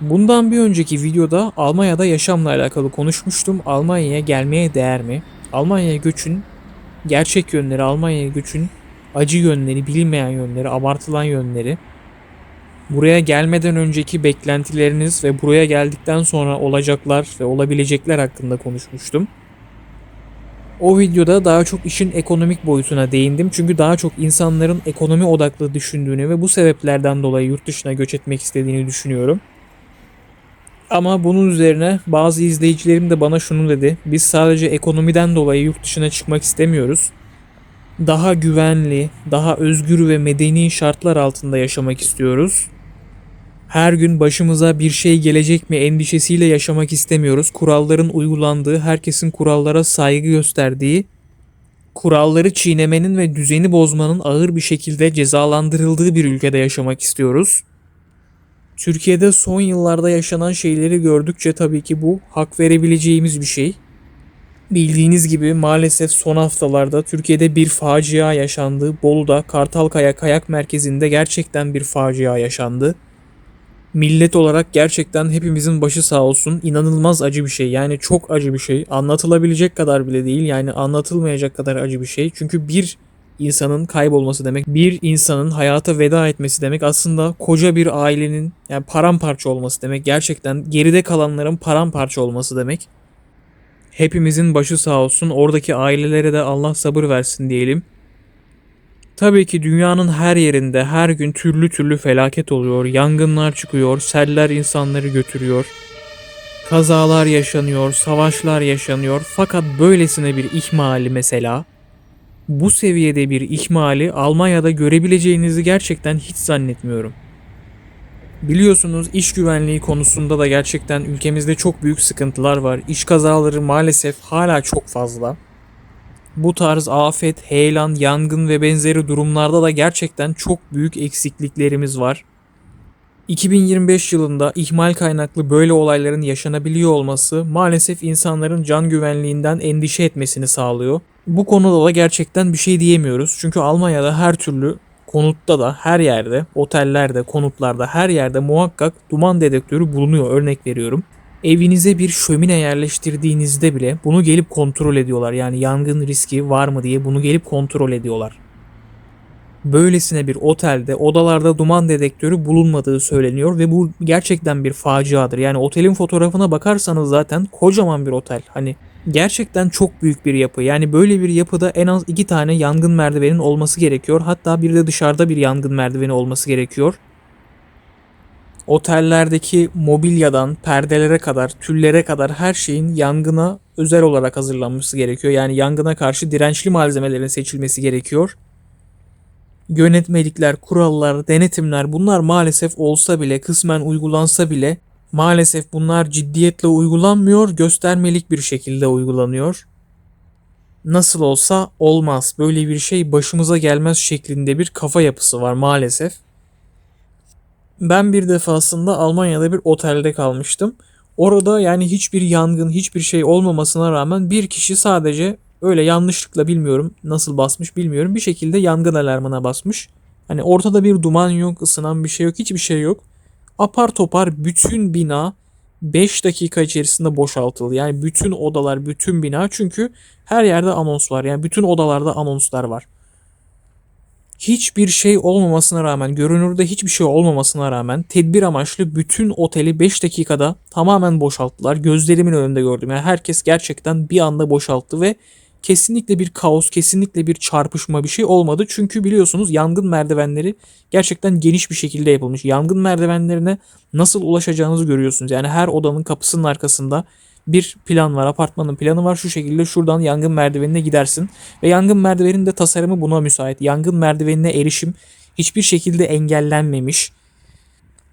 Bundan bir önceki videoda Almanya'da yaşamla alakalı konuşmuştum. Almanya'ya gelmeye değer mi? Almanya'ya göçün gerçek yönleri, Almanya'ya göçün acı yönleri, bilinmeyen yönleri, abartılan yönleri. Buraya gelmeden önceki beklentileriniz ve buraya geldikten sonra olacaklar ve olabilecekler hakkında konuşmuştum. O videoda daha çok işin ekonomik boyutuna değindim. Çünkü daha çok insanların ekonomi odaklı düşündüğünü ve bu sebeplerden dolayı yurt dışına göç etmek istediğini düşünüyorum. Ama bunun üzerine bazı izleyicilerim de bana şunu dedi. Biz sadece ekonomiden dolayı yurt dışına çıkmak istemiyoruz. Daha güvenli, daha özgür ve medeni şartlar altında yaşamak istiyoruz. Her gün başımıza bir şey gelecek mi endişesiyle yaşamak istemiyoruz. Kuralların uygulandığı, herkesin kurallara saygı gösterdiği, kuralları çiğnemenin ve düzeni bozmanın ağır bir şekilde cezalandırıldığı bir ülkede yaşamak istiyoruz. Türkiye'de son yıllarda yaşanan şeyleri gördükçe tabii ki bu hak verebileceğimiz bir şey. Bildiğiniz gibi maalesef son haftalarda Türkiye'de bir facia yaşandı. Bolu'da Kartalkaya Kayak Merkezi'nde gerçekten bir facia yaşandı. Millet olarak gerçekten hepimizin başı sağ olsun. İnanılmaz acı bir şey. Yani çok acı bir şey. Anlatılabilecek kadar bile değil. Yani anlatılmayacak kadar acı bir şey. Çünkü bir insanın kaybolması demek, bir insanın hayata veda etmesi demek aslında koca bir ailenin yani paramparça olması demek. Gerçekten geride kalanların paramparça olması demek. Hepimizin başı sağ olsun. Oradaki ailelere de Allah sabır versin diyelim. Tabii ki dünyanın her yerinde her gün türlü türlü felaket oluyor. Yangınlar çıkıyor, seller insanları götürüyor. Kazalar yaşanıyor, savaşlar yaşanıyor. Fakat böylesine bir ihmali mesela bu seviyede bir ihmali Almanya'da görebileceğinizi gerçekten hiç zannetmiyorum. Biliyorsunuz iş güvenliği konusunda da gerçekten ülkemizde çok büyük sıkıntılar var. İş kazaları maalesef hala çok fazla. Bu tarz afet, heyelan, yangın ve benzeri durumlarda da gerçekten çok büyük eksikliklerimiz var. 2025 yılında ihmal kaynaklı böyle olayların yaşanabiliyor olması maalesef insanların can güvenliğinden endişe etmesini sağlıyor. Bu konuda da gerçekten bir şey diyemiyoruz. Çünkü Almanya'da her türlü konutta da her yerde, otellerde, konutlarda her yerde muhakkak duman dedektörü bulunuyor. Örnek veriyorum. Evinize bir şömine yerleştirdiğinizde bile bunu gelip kontrol ediyorlar. Yani yangın riski var mı diye bunu gelip kontrol ediyorlar. Böylesine bir otelde odalarda duman dedektörü bulunmadığı söyleniyor ve bu gerçekten bir faciadır. Yani otelin fotoğrafına bakarsanız zaten kocaman bir otel. Hani gerçekten çok büyük bir yapı. Yani böyle bir yapıda en az iki tane yangın merdivenin olması gerekiyor. Hatta bir de dışarıda bir yangın merdiveni olması gerekiyor. Otellerdeki mobilyadan perdelere kadar, tüllere kadar her şeyin yangına özel olarak hazırlanması gerekiyor. Yani yangına karşı dirençli malzemelerin seçilmesi gerekiyor. Yönetmelikler, kurallar, denetimler bunlar maalesef olsa bile, kısmen uygulansa bile maalesef bunlar ciddiyetle uygulanmıyor, göstermelik bir şekilde uygulanıyor. Nasıl olsa olmaz. Böyle bir şey başımıza gelmez şeklinde bir kafa yapısı var maalesef. Ben bir defasında Almanya'da bir otelde kalmıştım. Orada yani hiçbir yangın, hiçbir şey olmamasına rağmen bir kişi sadece öyle yanlışlıkla bilmiyorum nasıl basmış bilmiyorum bir şekilde yangın alarmına basmış. Hani ortada bir duman yok, ısınan bir şey yok, hiçbir şey yok. Apar topar bütün bina 5 dakika içerisinde boşaltıldı. Yani bütün odalar, bütün bina çünkü her yerde anons var. Yani bütün odalarda anonslar var hiçbir şey olmamasına rağmen, görünürde hiçbir şey olmamasına rağmen tedbir amaçlı bütün oteli 5 dakikada tamamen boşalttılar. Gözlerimin önünde gördüm. Yani herkes gerçekten bir anda boşalttı ve kesinlikle bir kaos, kesinlikle bir çarpışma bir şey olmadı. Çünkü biliyorsunuz yangın merdivenleri gerçekten geniş bir şekilde yapılmış. Yangın merdivenlerine nasıl ulaşacağınızı görüyorsunuz. Yani her odanın kapısının arkasında bir plan var. Apartmanın planı var. Şu şekilde şuradan yangın merdivenine gidersin. Ve yangın merdiveninin de tasarımı buna müsait. Yangın merdivenine erişim hiçbir şekilde engellenmemiş.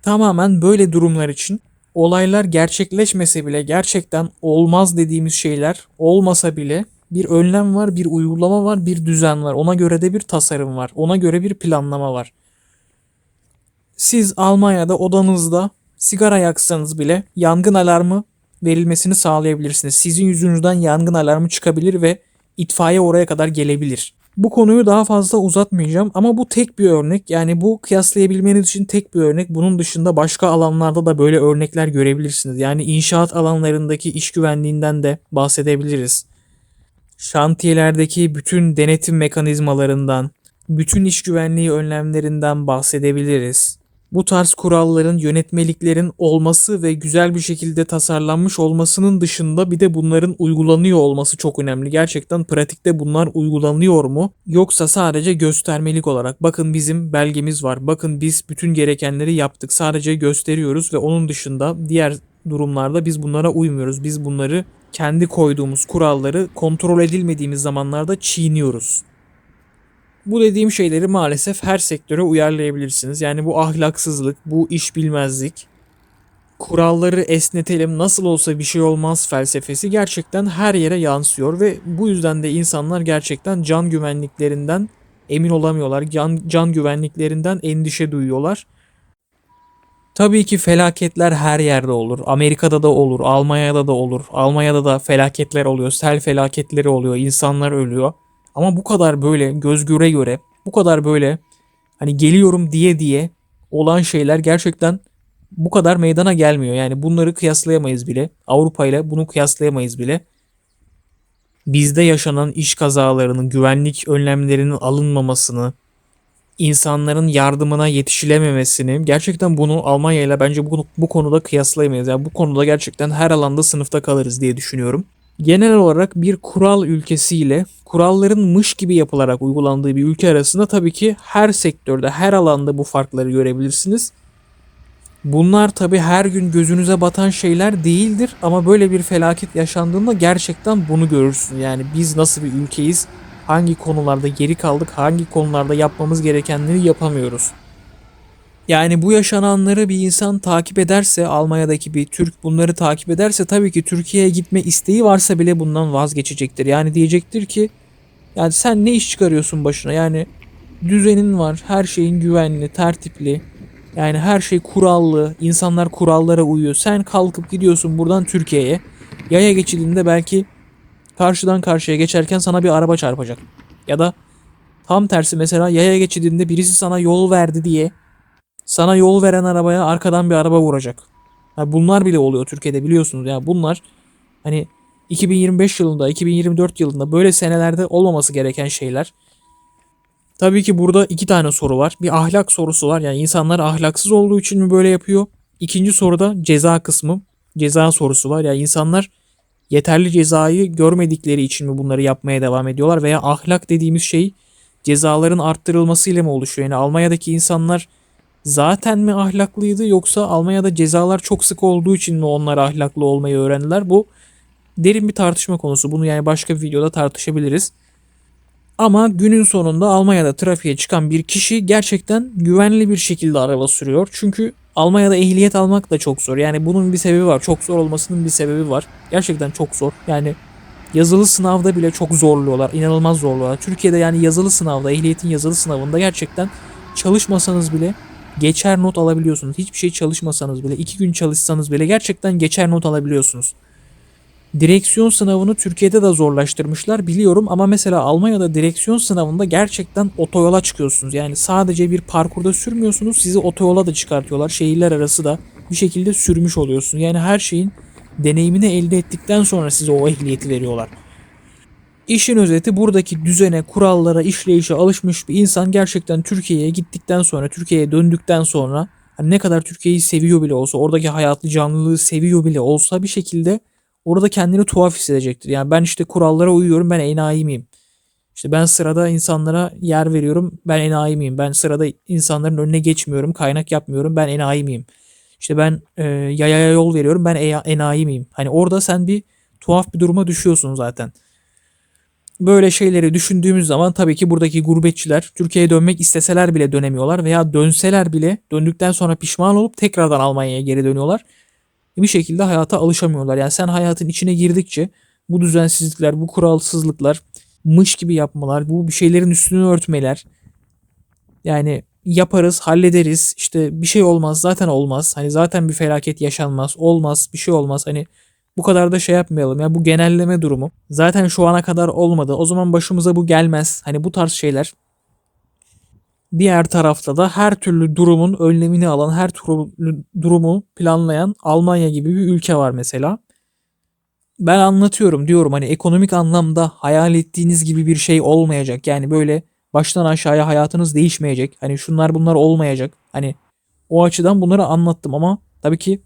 Tamamen böyle durumlar için olaylar gerçekleşmese bile gerçekten olmaz dediğimiz şeyler olmasa bile bir önlem var, bir uygulama var, bir düzen var. Ona göre de bir tasarım var. Ona göre bir planlama var. Siz Almanya'da odanızda sigara yaksanız bile yangın alarmı verilmesini sağlayabilirsiniz. Sizin yüzünüzden yangın alarmı çıkabilir ve itfaiye oraya kadar gelebilir. Bu konuyu daha fazla uzatmayacağım ama bu tek bir örnek. Yani bu kıyaslayabilmeniz için tek bir örnek. Bunun dışında başka alanlarda da böyle örnekler görebilirsiniz. Yani inşaat alanlarındaki iş güvenliğinden de bahsedebiliriz. Şantiyelerdeki bütün denetim mekanizmalarından, bütün iş güvenliği önlemlerinden bahsedebiliriz. Bu tarz kuralların, yönetmeliklerin olması ve güzel bir şekilde tasarlanmış olmasının dışında bir de bunların uygulanıyor olması çok önemli. Gerçekten pratikte bunlar uygulanıyor mu? Yoksa sadece göstermelik olarak bakın bizim belgemiz var. Bakın biz bütün gerekenleri yaptık. Sadece gösteriyoruz ve onun dışında diğer durumlarda biz bunlara uymuyoruz. Biz bunları kendi koyduğumuz kuralları kontrol edilmediğimiz zamanlarda çiğniyoruz. Bu dediğim şeyleri maalesef her sektöre uyarlayabilirsiniz. Yani bu ahlaksızlık, bu iş bilmezlik, kuralları esnetelim nasıl olsa bir şey olmaz felsefesi gerçekten her yere yansıyor ve bu yüzden de insanlar gerçekten can güvenliklerinden emin olamıyorlar. Can, can güvenliklerinden endişe duyuyorlar. Tabii ki felaketler her yerde olur. Amerika'da da olur, Almanya'da da olur. Almanya'da da felaketler oluyor, sel felaketleri oluyor, insanlar ölüyor. Ama bu kadar böyle göz göre göre, bu kadar böyle hani geliyorum diye diye olan şeyler gerçekten bu kadar meydana gelmiyor. Yani bunları kıyaslayamayız bile. Avrupa ile bunu kıyaslayamayız bile. Bizde yaşanan iş kazalarının, güvenlik önlemlerinin alınmamasını, insanların yardımına yetişilememesini gerçekten bunu Almanya ile bence bu, bu konuda kıyaslayamayız. Yani bu konuda gerçekten her alanda sınıfta kalırız diye düşünüyorum. Genel olarak bir kural ülkesiyle kuralların mış gibi yapılarak uygulandığı bir ülke arasında tabii ki her sektörde, her alanda bu farkları görebilirsiniz. Bunlar tabii her gün gözünüze batan şeyler değildir ama böyle bir felaket yaşandığında gerçekten bunu görürsün. Yani biz nasıl bir ülkeyiz, hangi konularda geri kaldık, hangi konularda yapmamız gerekenleri yapamıyoruz. Yani bu yaşananları bir insan takip ederse, Almanya'daki bir Türk bunları takip ederse tabii ki Türkiye'ye gitme isteği varsa bile bundan vazgeçecektir. Yani diyecektir ki yani sen ne iş çıkarıyorsun başına? Yani düzenin var, her şeyin güvenli, tertipli. Yani her şey kurallı, insanlar kurallara uyuyor. Sen kalkıp gidiyorsun buradan Türkiye'ye. Yaya geçidinde belki karşıdan karşıya geçerken sana bir araba çarpacak. Ya da tam tersi mesela yaya geçidinde birisi sana yol verdi diye sana yol veren arabaya arkadan bir araba vuracak. Yani bunlar bile oluyor Türkiye'de biliyorsunuz. Yani bunlar hani 2025 yılında, 2024 yılında böyle senelerde olmaması gereken şeyler. Tabii ki burada iki tane soru var. Bir ahlak sorusu var. Yani insanlar ahlaksız olduğu için mi böyle yapıyor? İkinci soruda ceza kısmı. Ceza sorusu var. Yani insanlar yeterli cezayı görmedikleri için mi bunları yapmaya devam ediyorlar? Veya ahlak dediğimiz şey cezaların arttırılmasıyla mı oluşuyor? Yani Almanya'daki insanlar zaten mi ahlaklıydı yoksa Almanya'da cezalar çok sık olduğu için mi onlar ahlaklı olmayı öğrendiler? Bu derin bir tartışma konusu. Bunu yani başka bir videoda tartışabiliriz. Ama günün sonunda Almanya'da trafiğe çıkan bir kişi gerçekten güvenli bir şekilde araba sürüyor. Çünkü Almanya'da ehliyet almak da çok zor. Yani bunun bir sebebi var. Çok zor olmasının bir sebebi var. Gerçekten çok zor. Yani yazılı sınavda bile çok zorluyorlar. İnanılmaz zorluyorlar. Türkiye'de yani yazılı sınavda, ehliyetin yazılı sınavında gerçekten çalışmasanız bile geçer not alabiliyorsunuz. Hiçbir şey çalışmasanız bile, iki gün çalışsanız bile gerçekten geçer not alabiliyorsunuz. Direksiyon sınavını Türkiye'de de zorlaştırmışlar biliyorum ama mesela Almanya'da direksiyon sınavında gerçekten otoyola çıkıyorsunuz. Yani sadece bir parkurda sürmüyorsunuz sizi otoyola da çıkartıyorlar. Şehirler arası da bir şekilde sürmüş oluyorsunuz. Yani her şeyin deneyimini elde ettikten sonra size o ehliyeti veriyorlar. İşin özeti buradaki düzene, kurallara, işleyişe alışmış bir insan gerçekten Türkiye'ye gittikten sonra, Türkiye'ye döndükten sonra hani ne kadar Türkiye'yi seviyor bile olsa, oradaki hayatlı canlılığı seviyor bile olsa bir şekilde orada kendini tuhaf hissedecektir. Yani ben işte kurallara uyuyorum, ben enayi miyim? İşte ben sırada insanlara yer veriyorum, ben enayi miyim? Ben sırada insanların önüne geçmiyorum, kaynak yapmıyorum, ben enayi miyim? İşte ben e, yayaya yol veriyorum, ben enayi miyim? Hani orada sen bir tuhaf bir duruma düşüyorsun zaten böyle şeyleri düşündüğümüz zaman tabii ki buradaki gurbetçiler Türkiye'ye dönmek isteseler bile dönemiyorlar veya dönseler bile döndükten sonra pişman olup tekrardan Almanya'ya geri dönüyorlar. Bir şekilde hayata alışamıyorlar. Yani sen hayatın içine girdikçe bu düzensizlikler, bu kuralsızlıklar, mış gibi yapmalar, bu bir şeylerin üstünü örtmeler yani yaparız, hallederiz. işte bir şey olmaz, zaten olmaz. Hani zaten bir felaket yaşanmaz, olmaz, bir şey olmaz. Hani Bu kadar da şey yapmayalım ya bu genelleme durumu. Zaten şu ana kadar olmadı. O zaman başımıza bu gelmez. Hani bu tarz şeyler Diğer tarafta da her türlü durumun önlemini alan, her türlü durumu planlayan Almanya gibi bir ülke var mesela. Ben anlatıyorum diyorum hani ekonomik anlamda hayal ettiğiniz gibi bir şey olmayacak. Yani böyle baştan aşağıya hayatınız değişmeyecek. Hani şunlar bunlar olmayacak. Hani o açıdan bunları anlattım ama tabii ki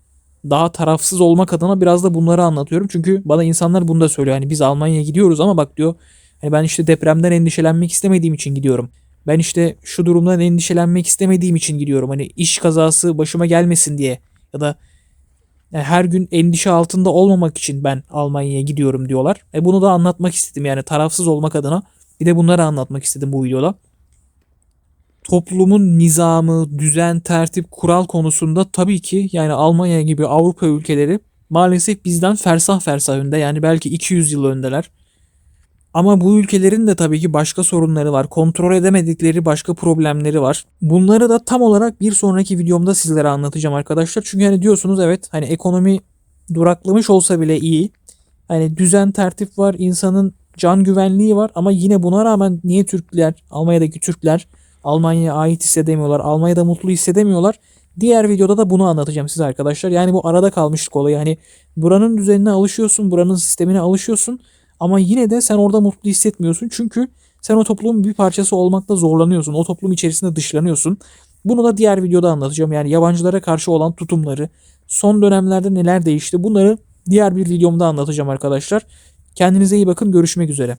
daha tarafsız olmak adına biraz da bunları anlatıyorum. Çünkü bana insanlar bunu da söylüyor. Hani biz Almanya'ya gidiyoruz ama bak diyor hani ben işte depremden endişelenmek istemediğim için gidiyorum. Ben işte şu durumdan endişelenmek istemediğim için gidiyorum. Hani iş kazası başıma gelmesin diye ya da yani her gün endişe altında olmamak için ben Almanya'ya gidiyorum diyorlar. E bunu da anlatmak istedim yani tarafsız olmak adına. Bir de bunları anlatmak istedim bu videoda. Toplumun nizamı, düzen, tertip, kural konusunda tabii ki yani Almanya gibi Avrupa ülkeleri maalesef bizden fersah fersah önde. Yani belki 200 yıl öndeler. Ama bu ülkelerin de tabii ki başka sorunları var. Kontrol edemedikleri başka problemleri var. Bunları da tam olarak bir sonraki videomda sizlere anlatacağım arkadaşlar. Çünkü hani diyorsunuz evet hani ekonomi duraklamış olsa bile iyi. Hani düzen tertip var, insanın can güvenliği var ama yine buna rağmen niye Türkler, Almanya'daki Türkler Almanya'ya ait hissedemiyorlar, Almanya'da mutlu hissedemiyorlar. Diğer videoda da bunu anlatacağım size arkadaşlar. Yani bu arada kalmışlık olayı. Hani buranın düzenine alışıyorsun, buranın sistemine alışıyorsun. Ama yine de sen orada mutlu hissetmiyorsun. Çünkü sen o toplumun bir parçası olmakta zorlanıyorsun. O toplum içerisinde dışlanıyorsun. Bunu da diğer videoda anlatacağım. Yani yabancılara karşı olan tutumları, son dönemlerde neler değişti bunları diğer bir videomda anlatacağım arkadaşlar. Kendinize iyi bakın. Görüşmek üzere.